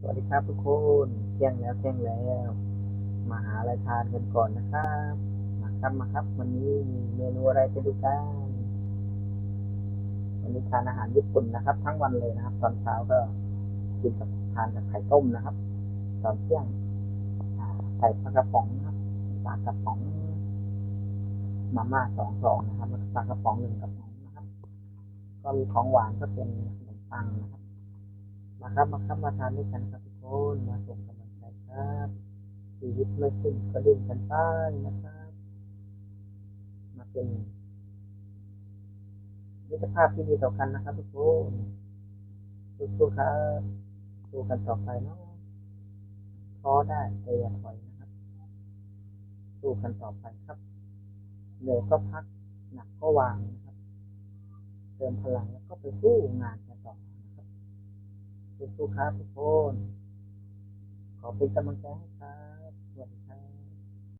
สวัสดีครับทุกคนเที่ยงแล้วเที่ยงแล้ว มาหาอะไรทานกันก่อนนะครับ มาครับมาครับ วันนี้มีเมนูอะไรไปดูกันวันนี้ทานอาหารญี่ปุ่นนะครับ ทั้งวันเลยนะครับ ตอนเช้าก็กินกับทานกับไข่ต้มนะครับ ตอนเที่ยงอ่าใส่ปลากระป๋องนะครับปลากระป๋องมาม่าสองสองนะครับแล้วปลากระป๋องหนึ่งกระป๋องนะครับ ก็มีของหวานก็เป็นขนมปังนะครับ มาครับมาครับมาทานด้วยกันครับทุกคนมาส่งกำลังใจครับชีวิตไม่สิ้นก็ดิ้นกันไปนะครับ มาเป็นมิตรภาพที่ดีต่อกันนะครับทุกคนสู้ๆครับสู้กันต่อไปเนาะท้อได้แต่อย่าถอยนะครับสู้กันต่อไปครับเหนื่อยก็พักหนักก็วางนะครับ เติมพลังแล้วก็ไปสู้งานกัน ต่อนะครับสู้ๆครับทุกคน ขอเป็นกำลังใจให้ครับ